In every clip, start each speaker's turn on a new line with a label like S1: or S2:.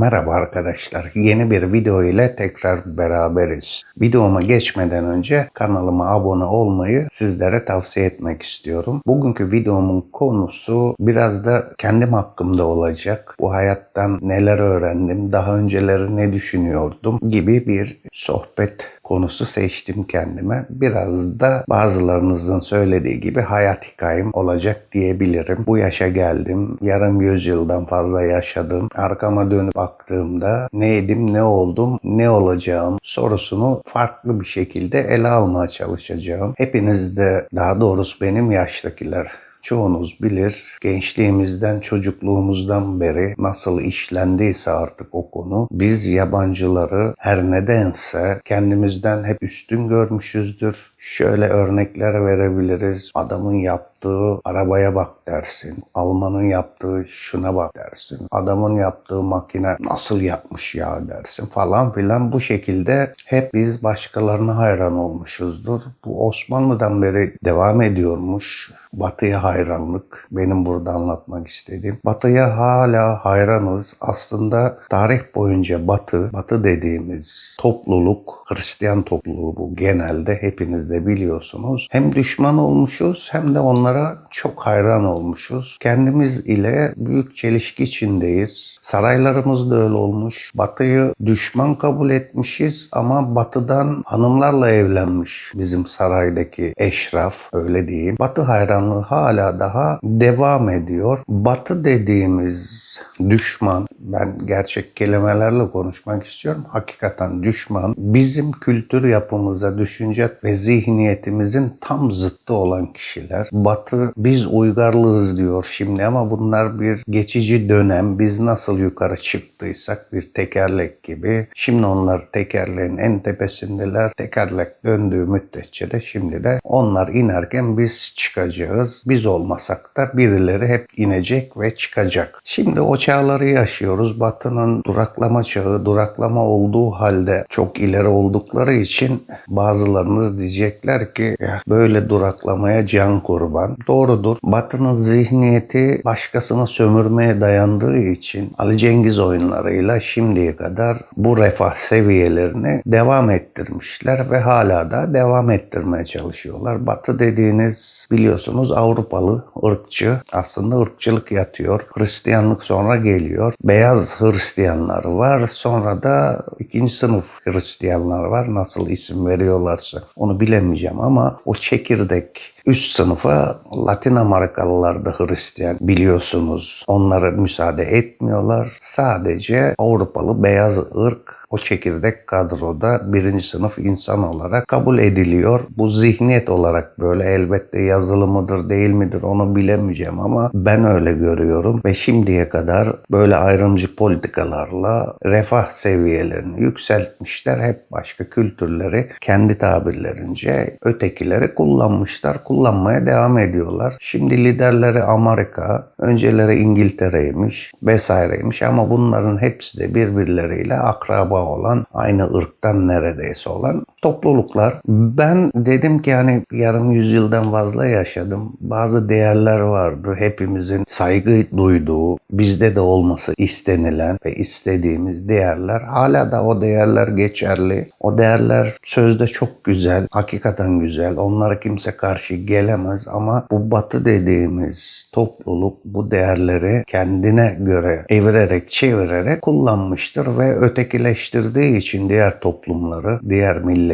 S1: Merhaba arkadaşlar. Yeni bir video ile tekrar beraberiz. Videoma geçmeden önce kanalıma abone olmayı sizlere tavsiye etmek istiyorum. Bugünkü videomun konusu biraz da kendim hakkımda olacak. Bu hayattan neler öğrendim, daha önceleri ne düşünüyordum gibi bir sohbet konusu seçtim kendime. Biraz da bazılarınızın söylediği gibi hayat hikayem olacak diyebilirim. Bu yaşa geldim. Yarım yüzyıldan fazla yaşadım. Arkama dönüp baktığımda neydim, ne oldum, ne olacağım sorusunu farklı bir şekilde ele almaya çalışacağım. Hepiniz de daha doğrusu benim yaştakiler Çoğunuz bilir gençliğimizden çocukluğumuzdan beri nasıl işlendiyse artık o konu biz yabancıları her nedense kendimizden hep üstün görmüşüzdür. Şöyle örnekler verebiliriz. Adamın yaptığı arabaya bak dersin. Almanın yaptığı şuna bak dersin. Adamın yaptığı makine nasıl yapmış ya dersin falan filan. Bu şekilde hep biz başkalarına hayran olmuşuzdur. Bu Osmanlı'dan beri devam ediyormuş. Batı'ya hayranlık benim burada anlatmak istediğim. Batı'ya hala hayranız. Aslında tarih boyunca Batı, Batı dediğimiz topluluk, Hristiyan topluluğu bu genelde hepiniz de biliyorsunuz. Hem düşman olmuşuz hem de onlara çok hayran olmuşuz. Kendimiz ile büyük çelişki içindeyiz. Saraylarımız da öyle olmuş. Batı'yı düşman kabul etmişiz ama Batı'dan hanımlarla evlenmiş bizim saraydaki eşraf öyle diyeyim. Batı hayranlığı hala daha devam ediyor. Batı dediğimiz düşman, ben gerçek kelimelerle konuşmak istiyorum. Hakikaten düşman bizim kültür yapımıza, düşünce ve zihniyetimizin tam zıttı olan kişiler. Batı biz uygarlığız diyor şimdi ama bunlar bir geçici dönem. Biz nasıl yukarı çıktıysak bir tekerlek gibi. Şimdi onlar tekerleğin en tepesindeler. Tekerlek döndüğü müddetçe de şimdi de onlar inerken biz çıkacağız. Biz olmasak da birileri hep inecek ve çıkacak. Şimdi o çağları yaşıyoruz. Batı'nın duraklama çağı, duraklama olduğu halde çok ileri oldukları için bazılarınız diyecekler ki ya böyle duraklamaya can kurban. Doğrudur. Batı'nın zihniyeti başkasını sömürmeye dayandığı için Ali Cengiz oyunlarıyla şimdiye kadar bu refah seviyelerini devam ettirmişler ve hala da devam ettirmeye çalışıyorlar. Batı dediğiniz biliyorsunuz Avrupalı, ırkçı. Aslında ırkçılık yatıyor. Hristiyanlık sonra geliyor. Beyaz Hristiyanlar var. Sonra da ikinci sınıf Hristiyanlar var. Nasıl isim veriyorlarsa onu bilemeyeceğim ama o çekirdek üst sınıfa Latin Amerikalılar da Hristiyan biliyorsunuz. Onlara müsaade etmiyorlar. Sadece Avrupalı beyaz ırk o çekirdek kadroda birinci sınıf insan olarak kabul ediliyor. Bu zihniyet olarak böyle elbette yazılı mıdır değil midir onu bilemeyeceğim ama ben öyle görüyorum ve şimdiye kadar böyle ayrımcı politikalarla refah seviyelerini yükseltmişler. Hep başka kültürleri kendi tabirlerince ötekileri kullanmışlar, kullanmaya devam ediyorlar. Şimdi liderleri Amerika, önceleri İngiltere'ymiş vesaireymiş ama bunların hepsi de birbirleriyle akraba olan, aynı ırktan neredeyse olan topluluklar. Ben dedim ki hani yarım yüzyıldan fazla yaşadım. Bazı değerler vardı. Hepimizin saygı duyduğu, bizde de olması istenilen ve istediğimiz değerler. Hala da o değerler geçerli. O değerler sözde çok güzel, hakikaten güzel. Onlara kimse karşı gelemez ama bu batı dediğimiz topluluk bu değerleri kendine göre evirerek çevirerek kullanmıştır ve ötekileştirdiği için diğer toplumları, diğer milletleri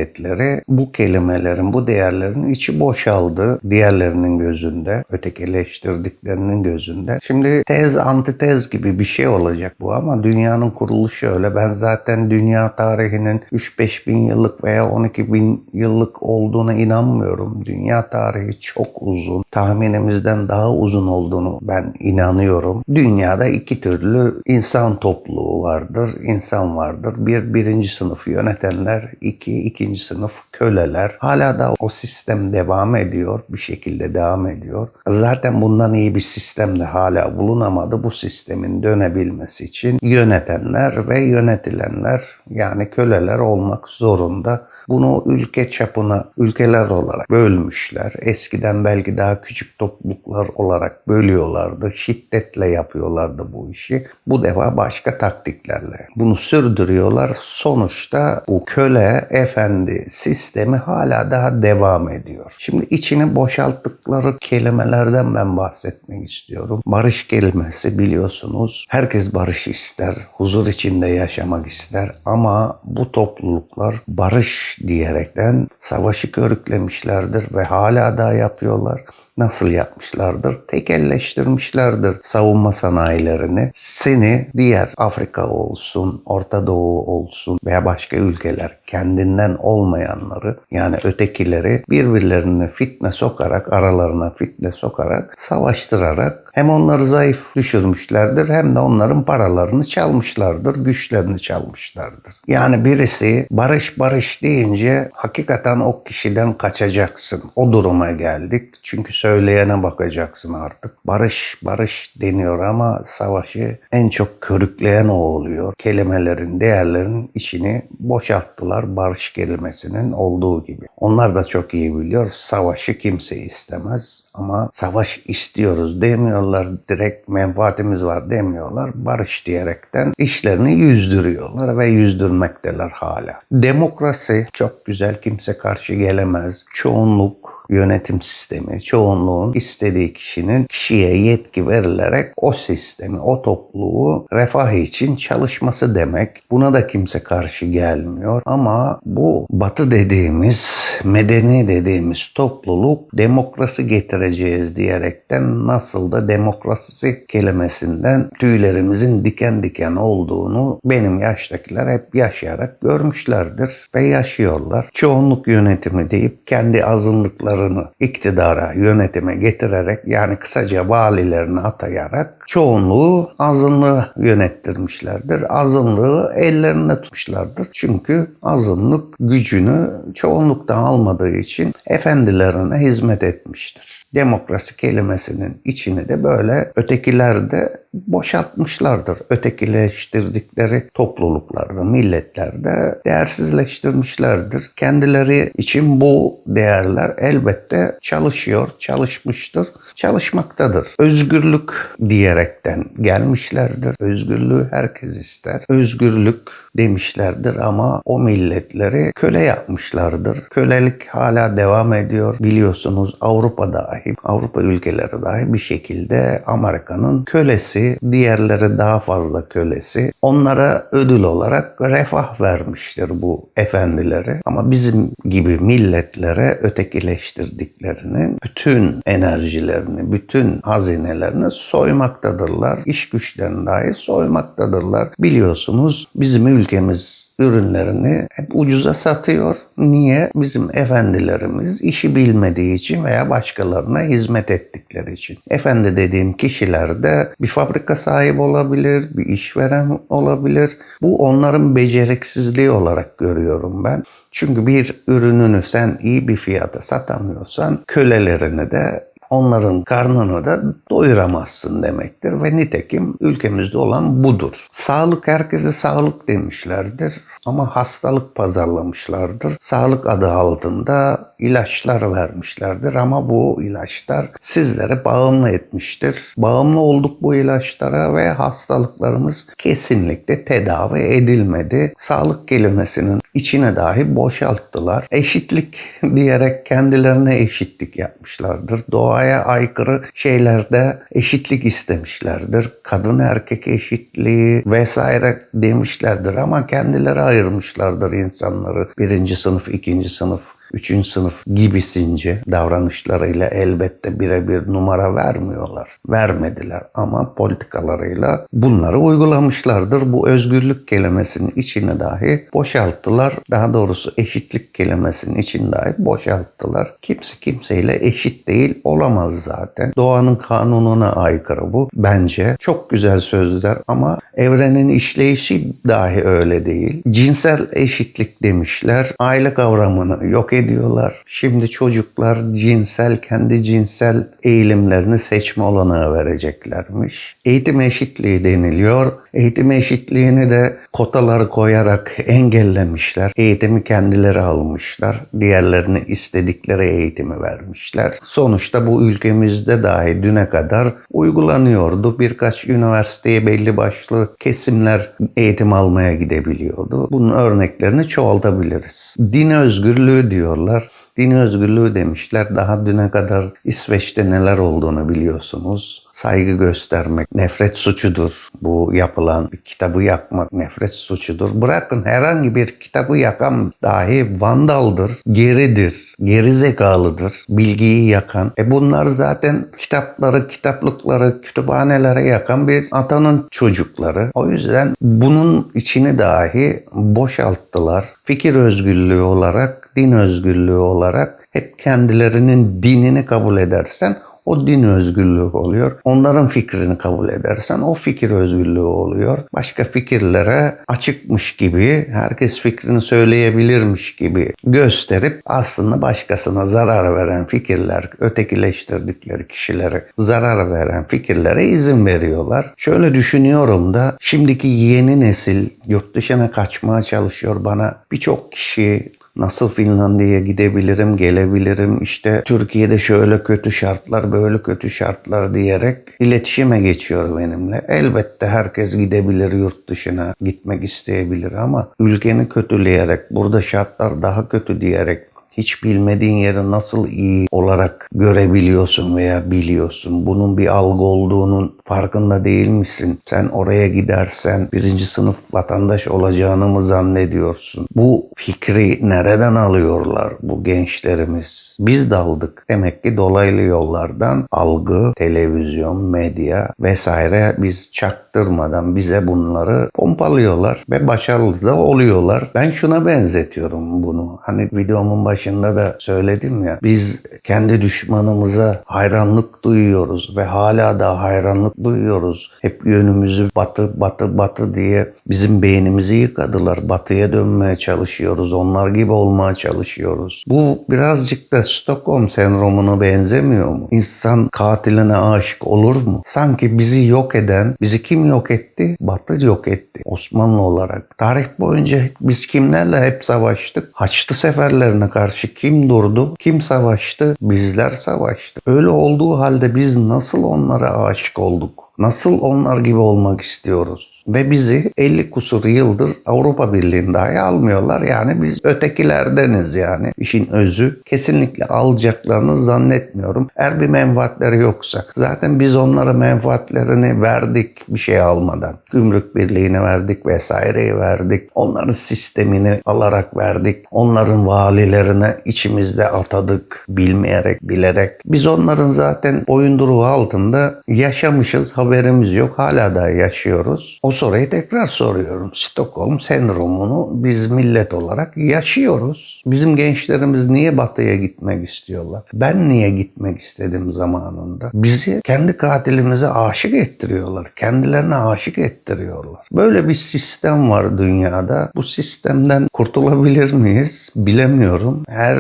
S1: bu kelimelerin, bu değerlerin içi boşaldı diğerlerinin gözünde, ötekileştirdiklerinin gözünde. Şimdi tez antitez gibi bir şey olacak bu ama dünyanın kuruluşu öyle. Ben zaten dünya tarihinin 3-5 bin yıllık veya 12 bin yıllık olduğuna inanmıyorum. Dünya tarihi çok uzun. Tahminimizden daha uzun olduğunu ben inanıyorum. Dünyada iki türlü insan topluluğu vardır, insan vardır. Bir, birinci sınıf yönetenler, iki, ikinci sınıf köleler. Hala da o sistem devam ediyor, bir şekilde devam ediyor. Zaten bundan iyi bir sistem de hala bulunamadı. Bu sistemin dönebilmesi için yönetenler ve yönetilenler yani köleler olmak zorunda. Bunu ülke çapına ülkeler olarak bölmüşler. Eskiden belki daha küçük topluluklar olarak bölüyorlardı. Şiddetle yapıyorlardı bu işi. Bu defa başka taktiklerle. Bunu sürdürüyorlar. Sonuçta bu köle efendi sistemi hala daha devam ediyor. Şimdi içini boşalttıkları kelimelerden ben bahsetmek istiyorum. Barış kelimesi biliyorsunuz. Herkes barış ister. Huzur içinde yaşamak ister. Ama bu topluluklar barış diyerekten savaşı körüklemişlerdir ve hala da yapıyorlar nasıl yapmışlardır? Tekelleştirmişlerdir savunma sanayilerini. Seni diğer Afrika olsun, Orta Doğu olsun veya başka ülkeler kendinden olmayanları yani ötekileri birbirlerine fitne sokarak, aralarına fitne sokarak, savaştırarak hem onları zayıf düşürmüşlerdir hem de onların paralarını çalmışlardır, güçlerini çalmışlardır. Yani birisi barış barış deyince hakikaten o kişiden kaçacaksın. O duruma geldik. Çünkü söyleyene bakacaksın artık. Barış barış deniyor ama savaşı en çok körükleyen o oluyor. Kelimelerin, değerlerin içini boşalttılar barış kelimesinin olduğu gibi. Onlar da çok iyi biliyor. Savaşı kimse istemez ama savaş istiyoruz demiyorlar. Direkt menfaatimiz var demiyorlar. Barış diyerekten işlerini yüzdürüyorlar ve yüzdürmekteler hala. Demokrasi çok güzel kimse karşı gelemez. Çoğunluk yönetim sistemi, çoğunluğun istediği kişinin kişiye yetki verilerek o sistemi, o topluluğu refah için çalışması demek. Buna da kimse karşı gelmiyor ama bu batı dediğimiz, medeni dediğimiz topluluk demokrasi getireceğiz diyerekten nasıl da demokrasi kelimesinden tüylerimizin diken diken olduğunu benim yaştakiler hep yaşayarak görmüşlerdir ve yaşıyorlar. Çoğunluk yönetimi deyip kendi azınlıkları iktidarını iktidara, yönetime getirerek yani kısaca valilerini atayarak çoğunluğu azınlığı yönettirmişlerdir. Azınlığı ellerine tutmuşlardır. Çünkü azınlık gücünü çoğunluktan almadığı için efendilerine hizmet etmiştir. Demokrasi kelimesinin içini de böyle ötekiler de boşaltmışlardır. Ötekileştirdikleri topluluklarda, milletlerde değersizleştirmişlerdir. Kendileri için bu değerler elbette çalışıyor, çalışmıştır çalışmaktadır. Özgürlük diyerekten gelmişlerdir. Özgürlüğü herkes ister. Özgürlük demişlerdir ama o milletleri köle yapmışlardır. Kölelik hala devam ediyor. Biliyorsunuz Avrupa dahi, Avrupa ülkeleri dahi bir şekilde Amerika'nın kölesi, diğerleri daha fazla kölesi. Onlara ödül olarak refah vermiştir bu efendileri. Ama bizim gibi milletlere ötekileştirdiklerini bütün enerjilerini, bütün hazinelerini soymaktadırlar. İş güçlerini dahi soymaktadırlar. Biliyorsunuz bizim ülkemiz ürünlerini hep ucuza satıyor. Niye? Bizim efendilerimiz işi bilmediği için veya başkalarına hizmet ettikleri için. Efendi dediğim kişiler de bir fabrika sahibi olabilir, bir işveren olabilir. Bu onların beceriksizliği olarak görüyorum ben. Çünkü bir ürününü sen iyi bir fiyata satamıyorsan kölelerini de onların karnını da doyuramazsın demektir ve nitekim ülkemizde olan budur. Sağlık herkese sağlık demişlerdir ama hastalık pazarlamışlardır. Sağlık adı altında ilaçlar vermişlerdir ama bu ilaçlar sizlere bağımlı etmiştir. Bağımlı olduk bu ilaçlara ve hastalıklarımız kesinlikle tedavi edilmedi. Sağlık kelimesinin içine dahi boşalttılar. Eşitlik diyerek kendilerine eşitlik yapmışlardır. Doğaya aykırı şeylerde eşitlik istemişlerdir. Kadın erkek eşitliği vesaire demişlerdir ama kendileri ayırmışlardır insanları. Birinci sınıf, ikinci sınıf üçüncü sınıf gibisince davranışlarıyla elbette birebir numara vermiyorlar. Vermediler ama politikalarıyla bunları uygulamışlardır. Bu özgürlük kelimesinin içine dahi boşalttılar. Daha doğrusu eşitlik kelimesinin içini dahi boşalttılar. Kimse kimseyle eşit değil olamaz zaten. Doğanın kanununa aykırı bu. Bence çok güzel sözler ama evrenin işleyişi dahi öyle değil. Cinsel eşitlik demişler. Aile kavramını yok ediyorlar. Şimdi çocuklar cinsel, kendi cinsel eğilimlerini seçme olanağı vereceklermiş. Eğitim eşitliği deniliyor. Eğitim eşitliğini de kotaları koyarak engellemişler. Eğitimi kendileri almışlar. Diğerlerini istedikleri eğitimi vermişler. Sonuçta bu ülkemizde dahi düne kadar uygulanıyordu. Birkaç üniversiteye belli başlı kesimler eğitim almaya gidebiliyordu. Bunun örneklerini çoğaltabiliriz. Din özgürlüğü diyorlar. Din özgürlüğü demişler. Daha düne kadar İsveç'te neler olduğunu biliyorsunuz. Saygı göstermek nefret suçudur. Bu yapılan bir kitabı yakmak nefret suçudur. Bırakın herhangi bir kitabı yakan dahi vandaldır, geridir, geri zekalıdır, bilgiyi yakan. E bunlar zaten kitapları, kitaplıkları, kütüphanelere yakan bir atanın çocukları. O yüzden bunun içini dahi boşalttılar. Fikir özgürlüğü olarak, din özgürlüğü olarak hep kendilerinin dinini kabul edersen o din özgürlüğü oluyor. Onların fikrini kabul edersen o fikir özgürlüğü oluyor. Başka fikirlere açıkmış gibi, herkes fikrini söyleyebilirmiş gibi gösterip aslında başkasına zarar veren fikirler, ötekileştirdikleri kişilere zarar veren fikirlere izin veriyorlar. Şöyle düşünüyorum da şimdiki yeni nesil yurt dışına kaçmaya çalışıyor bana birçok kişi Nasıl Finlandiya'ya gidebilirim, gelebilirim, işte Türkiye'de şöyle kötü şartlar, böyle kötü şartlar diyerek iletişime geçiyor benimle. Elbette herkes gidebilir yurt dışına, gitmek isteyebilir ama ülkeni kötüleyerek, burada şartlar daha kötü diyerek hiç bilmediğin yeri nasıl iyi olarak görebiliyorsun veya biliyorsun. Bunun bir algı olduğunun farkında değil misin? Sen oraya gidersen birinci sınıf vatandaş olacağını mı zannediyorsun? Bu fikri nereden alıyorlar bu gençlerimiz? Biz de aldık. Demek ki dolaylı yollardan algı, televizyon, medya vesaire biz çaktırmadan bize bunları pompalıyorlar ve başarılı da oluyorlar. Ben şuna benzetiyorum bunu. Hani videomun başında da söyledim ya. Biz kendi düşmanımıza hayranlık duyuyoruz ve hala da hayranlık duyuyoruz. Hep yönümüzü batı batı batı diye bizim beynimizi yıkadılar. Batıya dönmeye çalışıyoruz. Onlar gibi olmaya çalışıyoruz. Bu birazcık da Stockholm sendromuna benzemiyor mu? İnsan katiline aşık olur mu? Sanki bizi yok eden, bizi kim yok etti? Batı yok etti. Osmanlı olarak. Tarih boyunca biz kimlerle hep savaştık? Haçlı seferlerine karşı kim durdu? Kim savaştı? Bizler savaştık. Öyle olduğu halde biz nasıl onlara aşık olduk? Nasıl onlar gibi olmak istiyoruz? Ve bizi 50 kusur yıldır Avrupa Birliği'nde dahi almıyorlar. Yani biz ötekilerdeniz yani. İşin özü kesinlikle alacaklarını zannetmiyorum. Eğer bir menfaatleri yoksa. Zaten biz onlara menfaatlerini verdik bir şey almadan. Gümrük Birliği'ni verdik vesaireyi verdik. Onların sistemini alarak verdik. Onların valilerine içimizde atadık. Bilmeyerek, bilerek. Biz onların zaten boyunduruğu altında yaşamışız. Haberimiz yok. Hala da yaşıyoruz. O soruyu tekrar soruyorum. Stockholm sendromunu biz millet olarak yaşıyoruz. Bizim gençlerimiz niye batıya gitmek istiyorlar? Ben niye gitmek istedim zamanında? Bizi kendi katilimize aşık ettiriyorlar. Kendilerine aşık ettiriyorlar. Böyle bir sistem var dünyada. Bu sistemden kurtulabilir miyiz? Bilemiyorum. Her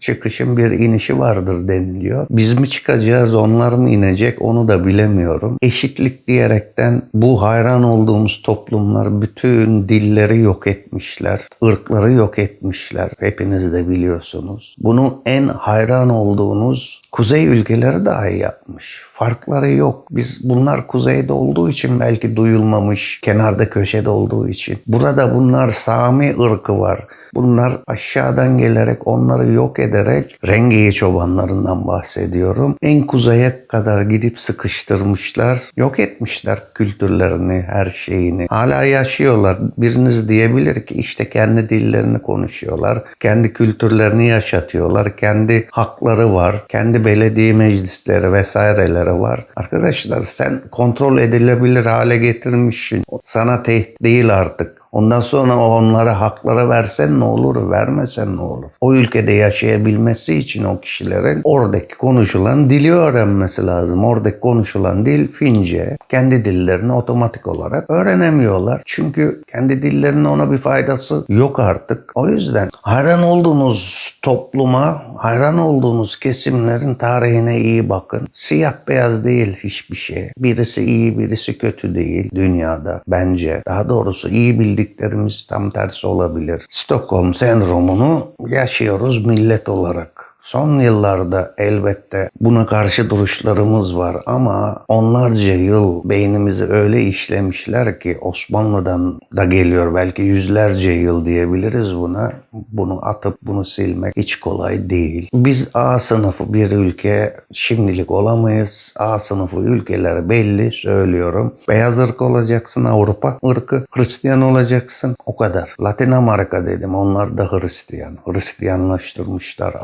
S1: çıkışın bir inişi vardır deniliyor. Biz mi çıkacağız, onlar mı inecek onu da bilemiyorum. Eşitlik diyerekten bu hayran olduğumuz toplumlar bütün dilleri yok etmişler. ırkları yok etmişler. Hepiniz de biliyorsunuz. Bunu en hayran olduğunuz Kuzey ülkeleri dahi yapmış. Farkları yok. Biz bunlar kuzeyde olduğu için belki duyulmamış, kenarda köşede olduğu için. Burada bunlar Sami ırkı var. Bunlar aşağıdan gelerek onları yok ederek Rengeyi çobanlarından bahsediyorum. En kuzeye kadar gidip sıkıştırmışlar. Yok etmişler kültürlerini, her şeyini. Hala yaşıyorlar. Biriniz diyebilir ki işte kendi dillerini konuşuyorlar. Kendi kültürlerini yaşatıyorlar. Kendi hakları var. Kendi belediye meclisleri vesaireleri var. Arkadaşlar sen kontrol edilebilir hale getirmişsin. Sana tehdit değil artık Ondan sonra onlara hakları versen ne olur, vermesen ne olur? O ülkede yaşayabilmesi için o kişilerin oradaki konuşulan dili öğrenmesi lazım. Oradaki konuşulan dil Fince. Kendi dillerini otomatik olarak öğrenemiyorlar. Çünkü kendi dillerinin ona bir faydası yok artık. O yüzden hayran olduğunuz topluma, hayran olduğunuz kesimlerin tarihine iyi bakın. Siyah beyaz değil hiçbir şey. Birisi iyi, birisi kötü değil dünyada bence. Daha doğrusu iyi bildiklerimiz tam tersi olabilir. Stockholm sendromunu yaşıyoruz millet olarak. Son yıllarda elbette buna karşı duruşlarımız var ama onlarca yıl beynimizi öyle işlemişler ki Osmanlı'dan da geliyor belki yüzlerce yıl diyebiliriz buna. Bunu atıp bunu silmek hiç kolay değil. Biz A sınıfı bir ülke şimdilik olamayız. A sınıfı ülkeler belli söylüyorum. Beyaz ırk olacaksın Avrupa ırkı. Hristiyan olacaksın o kadar. Latin Amerika dedim onlar da Hristiyan. Hristiyanlaştırmışlar.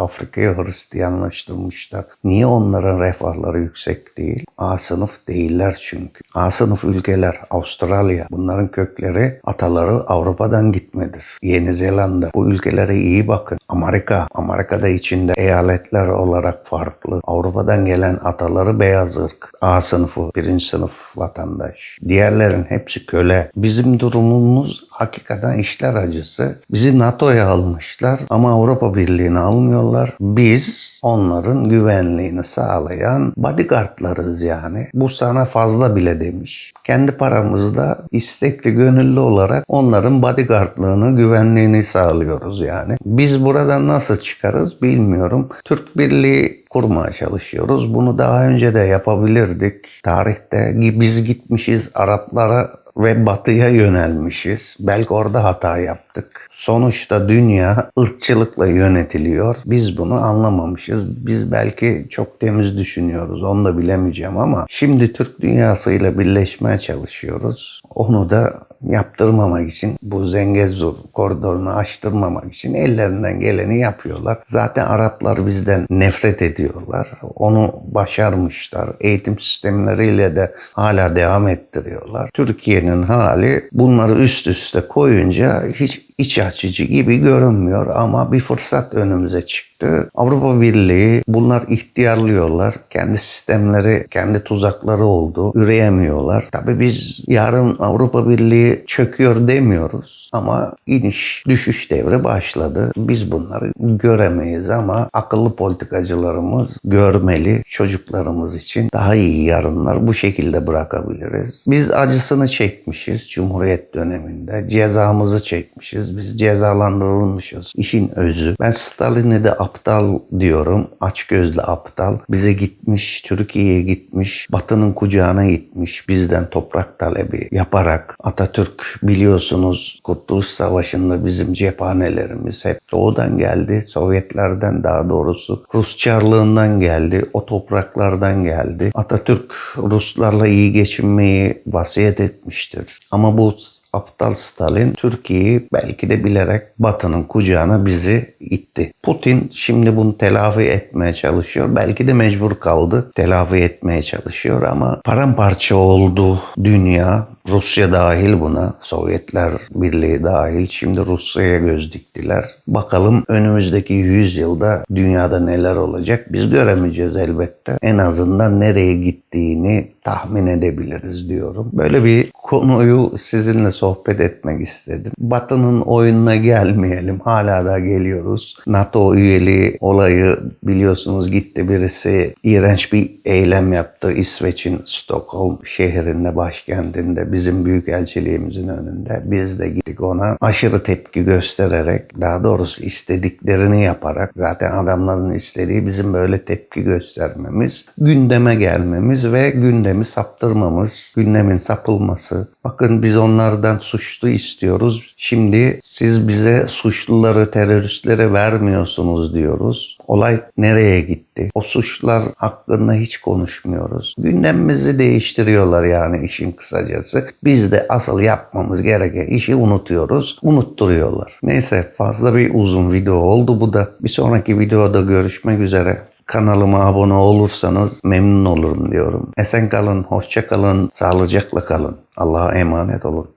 S1: Hristiyanlaştırmışlar. Niye onların refahları yüksek değil? A sınıf değiller çünkü. A sınıf ülkeler Avustralya bunların kökleri ataları Avrupa'dan gitmedir. Yeni Zelanda bu ülkelere iyi bakın. Amerika, Amerika'da içinde eyaletler olarak farklı. Avrupa'dan gelen ataları beyaz ırk. A sınıfı, birinci sınıf vatandaş. Diğerlerin hepsi köle. Bizim durumumuz hakikaten işler acısı. Bizi NATO'ya almışlar ama Avrupa Birliği'ne almıyorlar. Biz onların güvenliğini sağlayan bodyguardlarız yani. Bu sana fazla bile demiş. Kendi paramızda istekli gönüllü olarak onların bodyguardlığını, güvenliğini sağlıyoruz yani. Biz buradan nasıl çıkarız bilmiyorum. Türk Birliği kurmaya çalışıyoruz. Bunu daha önce de yapabilirdik. Tarihte biz gitmişiz Araplara ve batıya yönelmişiz. Belki orada hata yaptık. Sonuçta dünya ırkçılıkla yönetiliyor. Biz bunu anlamamışız. Biz belki çok temiz düşünüyoruz. Onu da bilemeyeceğim ama şimdi Türk dünyasıyla birleşmeye çalışıyoruz. Onu da yaptırmamak için bu Zengezur koridorunu açtırmamak için ellerinden geleni yapıyorlar. Zaten Araplar bizden nefret ediyorlar. Onu başarmışlar. Eğitim sistemleriyle de hala devam ettiriyorlar. Türkiye'nin hali bunları üst üste koyunca hiç iç açıcı gibi görünmüyor ama bir fırsat önümüze çıktı. Avrupa Birliği bunlar ihtiyarlıyorlar. Kendi sistemleri, kendi tuzakları oldu. Üreyemiyorlar. Tabii biz yarın Avrupa Birliği çöküyor demiyoruz ama iniş, düşüş devri başladı. Biz bunları göremeyiz ama akıllı politikacılarımız görmeli çocuklarımız için daha iyi yarınlar bu şekilde bırakabiliriz. Biz acısını çekmişiz Cumhuriyet döneminde. Cezamızı çekmişiz. Biz cezalandırılmışız. İşin özü. Ben Stalin'i de aptal diyorum. Açgözlü aptal. Bize gitmiş, Türkiye'ye gitmiş, Batı'nın kucağına gitmiş. Bizden toprak talebi yaparak Atatürk biliyorsunuz Kurtuluş Savaşı'nda bizim cephanelerimiz hep doğudan geldi. Sovyetlerden daha doğrusu Rus Çarlığından geldi. O topraklardan geldi. Atatürk Ruslarla iyi geçinmeyi vasiyet etmiştir. Ama bu aptal Stalin Türkiye'yi belki de bilerek Batı'nın kucağına bizi itti. Putin şimdi bunu telafi etmeye çalışıyor. Belki de mecbur kaldı. Telafi etmeye çalışıyor ama paramparça oldu dünya. Rusya dahil buna, Sovyetler Birliği dahil. Şimdi Rusya'ya göz diktiler. Bakalım önümüzdeki 100 yılda dünyada neler olacak biz göremeyeceğiz elbette. En azından nereye gittiğini tahmin edebiliriz diyorum. Böyle bir konuyu sizinle sohbet etmek istedim. Batı'nın oyununa gelmeyelim. Hala da geliyoruz. NATO üyeliği olayı biliyorsunuz gitti birisi iğrenç bir eylem yaptı. İsveç'in Stockholm şehrinde, başkentinde bizim büyükelçiliğimizin önünde. Biz de gittik ona aşırı tepki göstererek daha doğrusu istediklerini yaparak zaten adamların istediği bizim böyle tepki göstermemiz, gündeme gelmemiz ve gündemi saptırmamız, gündemin sapılması. Bakın biz onlardan suçlu istiyoruz. Şimdi siz bize suçluları, teröristleri vermiyorsunuz diyoruz. Olay nereye gitti? O suçlar hakkında hiç konuşmuyoruz. Gündemimizi değiştiriyorlar yani işin kısacası. Biz de asıl yapmamız gereken işi unutuyoruz. Unutturuyorlar. Neyse fazla bir uzun video oldu bu da. Bir sonraki videoda görüşmek üzere. Kanalıma abone olursanız memnun olurum diyorum. Esen kalın, hoşça kalın, sağlıcakla kalın. Allah'a emanet olun.